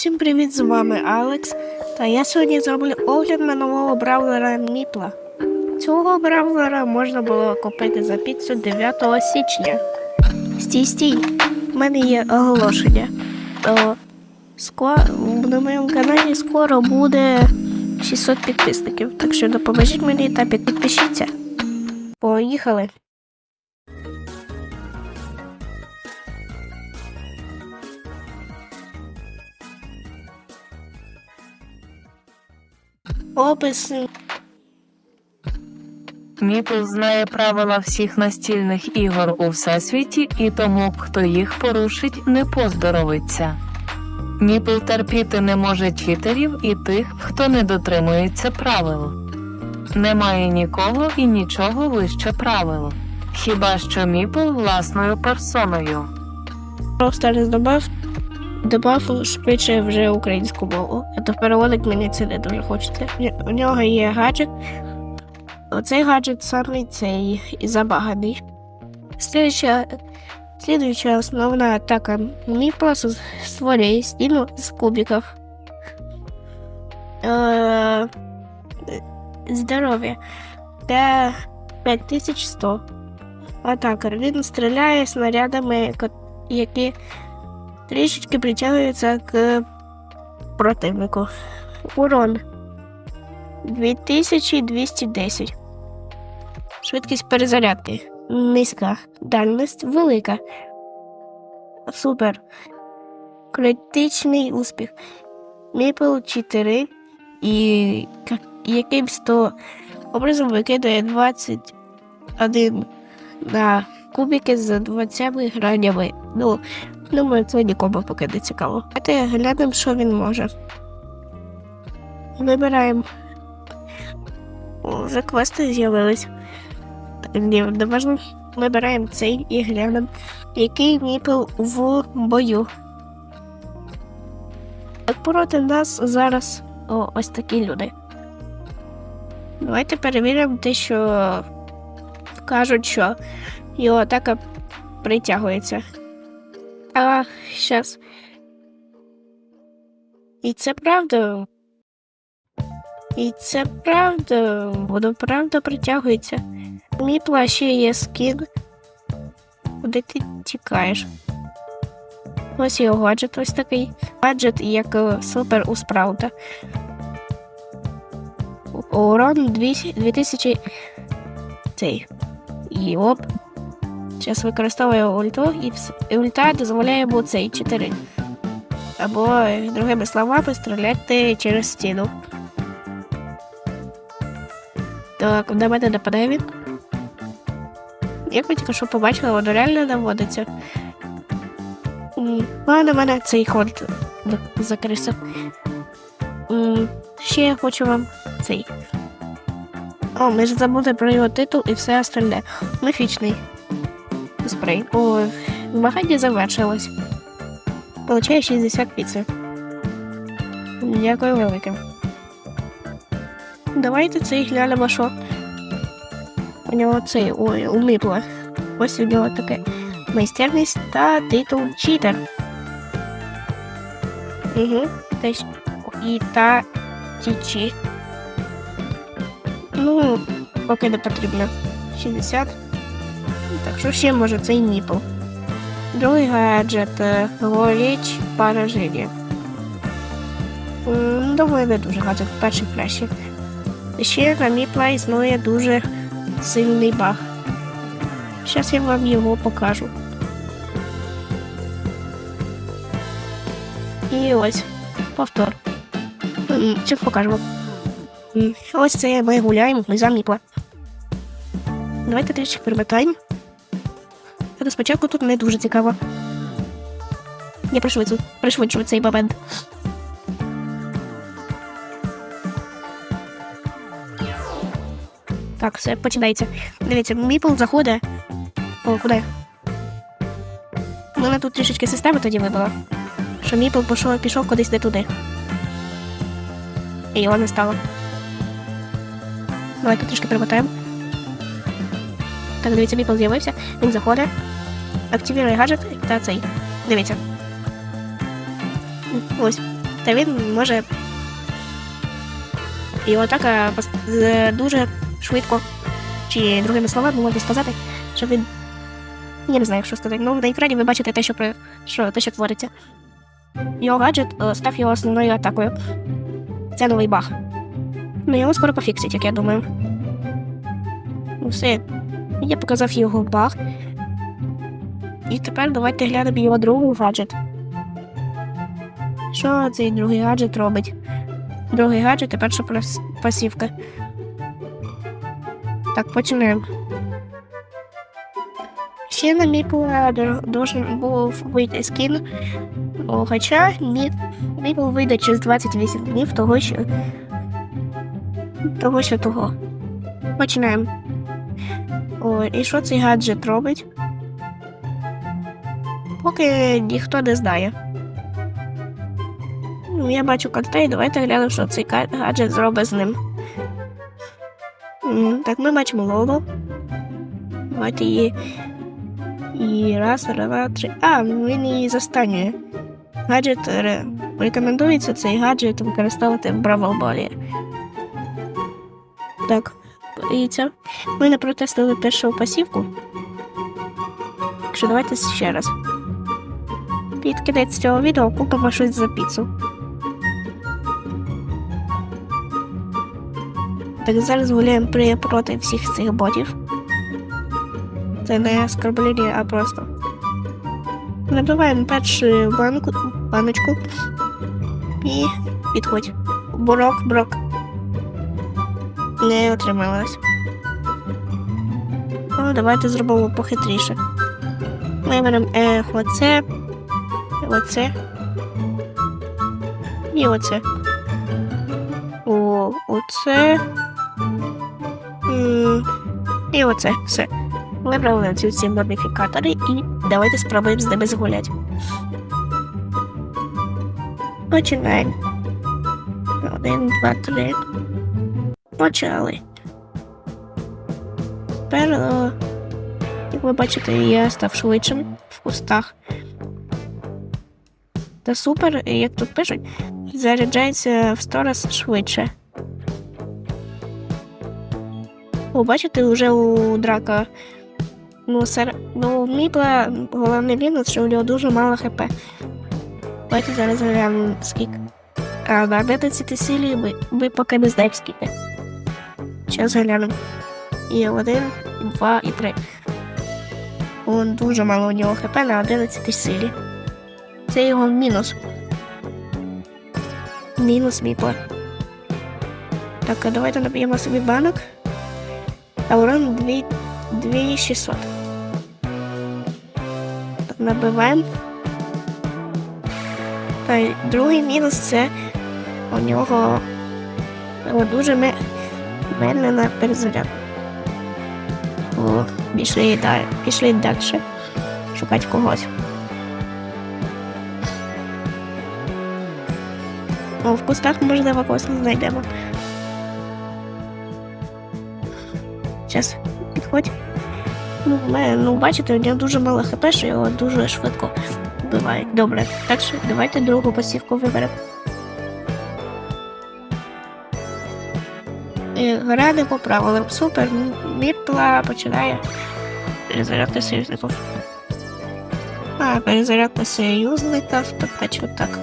Всім привіт, з вами Алекс. Та я сьогодні зроблю огляд на нового бравлера Міпла. Цього бравлера можна було купити за піцу 9 січня. Стій, стій, в мене є оголошення. То скоро на моєму каналі скоро буде 600 підписників. Так що допоможіть мені та підпишіться. Поїхали. Опис Міпл знає правила всіх настільних ігор у всесвіті, і тому, хто їх порушить, не поздоровиться. Міпл терпіти не може читерів і тих, хто не дотримується правил. Немає нікого і нічого вище правил. Хіба що Міпл власною персоною. просто не добав, добав швидше вже українську мову. А то переводить мені це не дуже хочеться. У нього є гаджет. Оцей гаджет саме цей і забаганий. Слідуюча, слідуюча основна атака Міпла с- створює стіну з кубиків. Е, здоров'я. Та 5100. Атака. Він стріляє снарядами, які трішечки притягуються к противнику. Урон 2210. Швидкість перезарядки низька. Дальність велика. Супер. Критичний успіх. Міпл 4 і якимсь то образом викидає 21 на кубики з 20 гранями. Ну, думаю, це нікому поки не цікаво. Давайте глянемо, що він може. Вибираємо. Вже квести з'явились. Ні, не. Вибираємо цей і глянемо, який міпл в бою. Проти нас зараз о, ось такі люди. Давайте перевіримо те, що кажуть, що його атака притягується. А щас. І це правда. І це правда. Воно правда притягується. Мій плащі є скін. Куди ти тікаєш? Ось його гаджет ось такий. Гаджет як е, супер у спраута. Урон 2000 цей. І оп. Зараз використовує ульту, і ульта дозволяє цей 4. Або, е, другими словами, стріляти через стіну. Так, на мене нападає він. Як ви тільки що побачили, воно реально наводиться. А на мене цей ход закрився. Ще я хочу вам цей. О, ми ж забули про його титул і все остальне. Міфічний спрей. О, змагання завершилось. Получає 60 піци. Дякую велике. Давайте цей глянемо, що у нього цей ой, у Міпла. Ось у нього таке майстерність та титул читер. Угу. Теж і та тічі. Ну, поки не потрібно. 60. Так, що ще може цей Міпл? Другий гаджет е, горіч пораження. М, Думаю, не дуже гаджет, перший краще. Ще на Міпла існує дуже сильний баг. Зараз я вам його покажу. І ось повтор. Вам. М, Ось це ми гуляємо, ми за Міпла. Давайте трішки перемотаємо. Але спочатку тут не дуже цікаво. Я пришвидшу, пришвидшу цей момент. Так, все, починається. Дивіться, Міпл заходить. О, куди? У мене тут трішечки система тоді вибила. Що Міпл пішов, пішов кудись не туди. І його не стало. Давайте трішки перемотаємо. Так, дивіться, Міпл з'явився, він заходить, активірує гаджет та цей. Дивіться. Ось. та він може і отака дуже швидко, чи другими словами можна сказати, що він. Я не знаю, що сказати. Ну, на екрані ви бачите те, що, при... що, те, що твориться. Його гаджет е, став його основною атакою. Це новий баг. Ну, його скоро пофіксять, як я думаю. Ну, все. Я показав його баг. І тепер давайте глянемо його другий гаджет. Що цей другий гаджет робить? Другий гаджет перша пас- пасівка. Так, починаємо. Ще на Міпла должен був вийти скін, хоча Мі- Міпл вийде через 28 днів того, що того, що того. Починаємо. О, і що цей гаджет робить? Поки ніхто не знає. Ну, я бачу контейн, давайте глянемо, що цей гаджет зробить з ним. Так, ми бачимо Лолу. Давайте її. І раз, два, три. А, він її застанює. Гаджет рекомендується цей гаджет використовувати в Бравл-болі. Так, це. Ми не протестили першу пасівку. Що давайте ще раз. Під кінець цього відео купимо щось за піцу. Так зараз гуляємо при проти всіх цих ботів. Це не оскорблення, а просто. Набиваємо першу банку, баночку і підходь. Брок, брок. Не отрималось. Ну, давайте зробимо похитріше. Ми беремо е, оце, оце і оце. О, оце. І оце. Все. Вибрали ці всі модифікатори і давайте спробуємо з ними згуляти. Починаємо. Один, два, три. Почали. Тепер, як ви бачите, я став швидшим в кустах. Та супер, як тут пишуть, заряджається в 100 раз швидше. О, бачите, вже у драка. Ну, сер... ну, Міпла головний мінус, що у нього дуже мало хп. Давайте зараз глянемо скільки. А на 11 силі ми, ми поки не знаємо скільки. Зараз глянемо. І один, і два, і три. Он дуже мало у нього хп на 11 силі. Це його мінус. Мінус Міпла. Так, а давайте наб'ємо собі банок. А урон 2600. Так, набиваємо. Та другий мінус це у нього о, дуже ме- медлена перезарядка. О, пішли далі. Пішли далі. Шукати когось. О, в кустах можливо когось не знайдемо. Зараз підходь. Ну, в мене, ну, бачите, у нього дуже мало хп, що його дуже швидко вбивають. Добре, так що давайте другу посівку виберемо. І Грати по правилам. Супер. Мітла починає перезарядка союзників. А, перезарядка союзників, що так.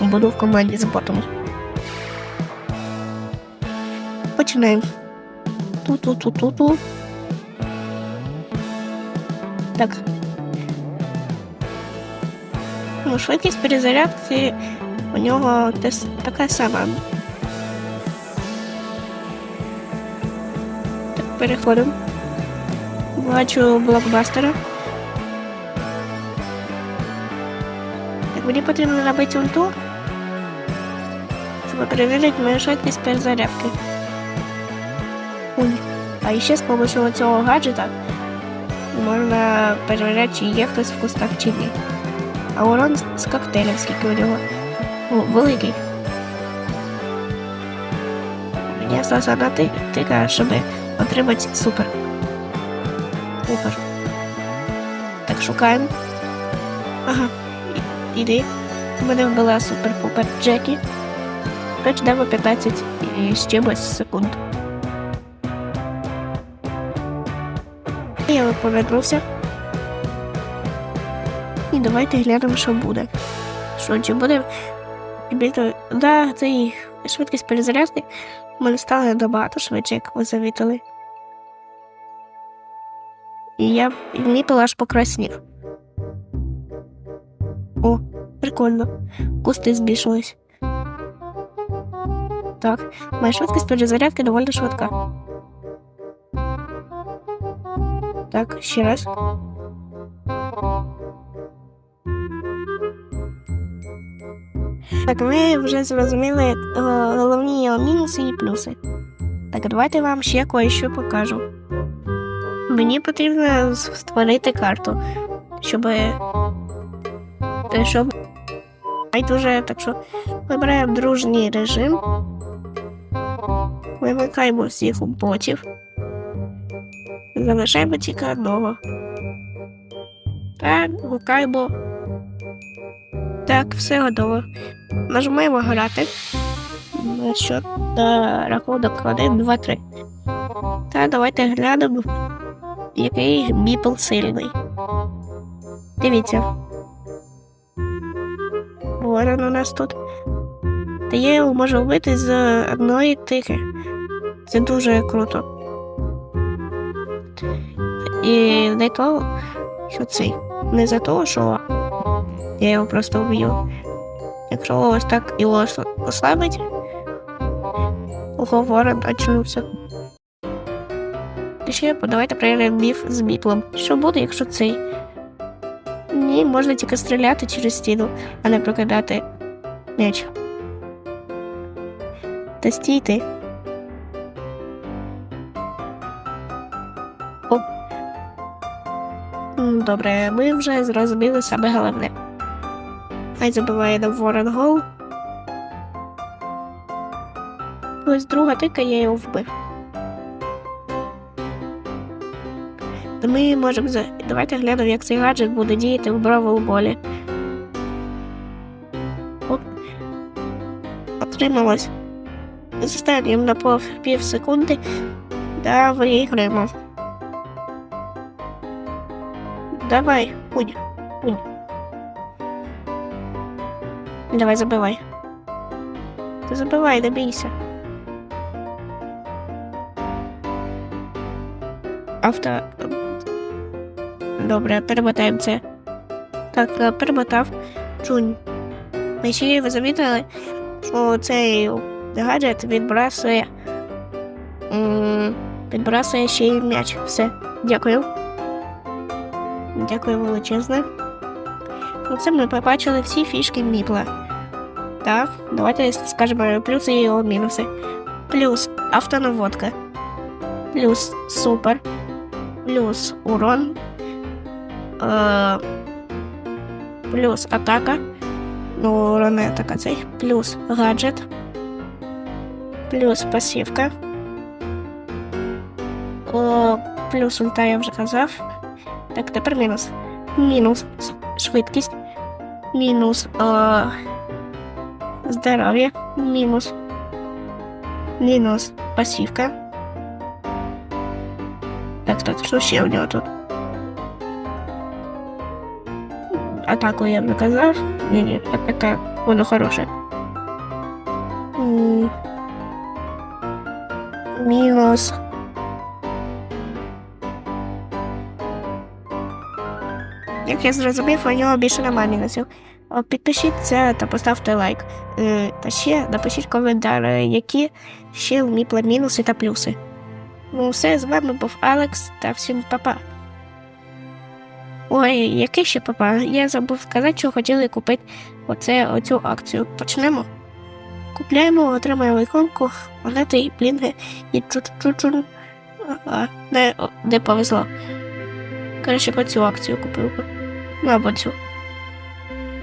Буду в команді з ботом. Починаємо. Ту-ту-ту-ту-ту. Так. Ну, швидкість перезарядки у нього така сама. Переходимо. Бачу блокбастера. Так, мені потрібно набити ульту, щоб перевірити мою швидкість перезарядки. Ой. А ще з допомогою цього гаджета можна перевіряти, чи є хтось в кустах чи ні. А урон з коктейлем, скільки у нього. О, великий. Мені залишилася одна ти- тика, щоб отримати супер. Супер. Так, шукаємо. Ага. Іди. Мене вбила супер-пупер Джекі. Тачдаємо 15 і з чимось секунд. Я повернувся. І давайте глянемо, що буде. Що чи буде більше. Да, цей швидкість перезарядки в мене стала набагато швидше, як ви завітили. І я міпила аж покраснів. О, прикольно. Кусти збільшились. Так, моя швидкість перезарядки доволі швидка. Так, ще раз. Так, ми вже зрозуміли е, головні його мінуси і плюси. Так, давайте вам ще кое-що покажу. Мені потрібно створити карту, щоб. щоб дуже так що вибираємо дружній режим. Вимикаємо всіх ботів. Залишаємо тільки одного. Так, гукаємо. Так, все готово. Нажимаємо грати. Що на рахунок 1, 2, 3. Та давайте глянемо, який міпл сильний. Дивіться. Ворон у нас тут. Та я його можу вбити з одної тики. Це дуже круто. І не того, що цей. Не за того, що я його просто вб'ю. Якщо ось так його ослабить, ворон очнувся. І ще давайте перевіримо міф з міплом. Що буде, якщо цей? Ні, можна тільки стріляти через стіну, а не прокидати м'яч. Та стійте. Добре, ми вже зрозуміли саме головне. Хай забиває на ворон гол. Ось друга тика я його вбив. Ми можемо за... Давайте глянемо, як цей гаджет буде діяти в бравл болі. Оп. Отрималось. З на пов... пів секунди. Да, виіграємо. Давай, пунь, пунь. Давай, забивай. Ти забивай, бійся. Авто. Добре, перемотаємо це. Так, е, перемотав. Чунь. Ми ще ви замітили, що цей гаджет відбрасує. м, Відбрасує ще й м'яч. Все. Дякую. Дякую величезне. Ну, це ми побачили всі фішки Міпла. Так, давайте скажемо плюси і його мінуси. Плюс автонаводка. Плюс супер. Плюс урон. Е, плюс атака. Ну, урон не атака цей. Плюс гаджет. Плюс пасівка. О, плюс ульта я вже казав. Так, тепер мінус. Мінус швидкість. Мінус е, здоров'я. Мінус. Мінус пасівка. Так, так, що ще у нього тут? Атаку я б не казав. Ні, ні, атака, воно хороше. Як я зрозумів, у нього більше немає мінусів. Підпишіться та поставте лайк. Е, Та ще напишіть коментар, які ще вміпли мінуси та плюси. Ну, все, з вами був Алекс та всім папа. Ой, який ще папа? Я забув сказати, що хотіли купити оце, оцю акцію. Почнемо. Купляємо, отримаємо іконку, монети і блінги і чу-чу-чу. Не, не повезло. Краще б цю акцію купив би. Ну.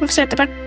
Ну все, тепер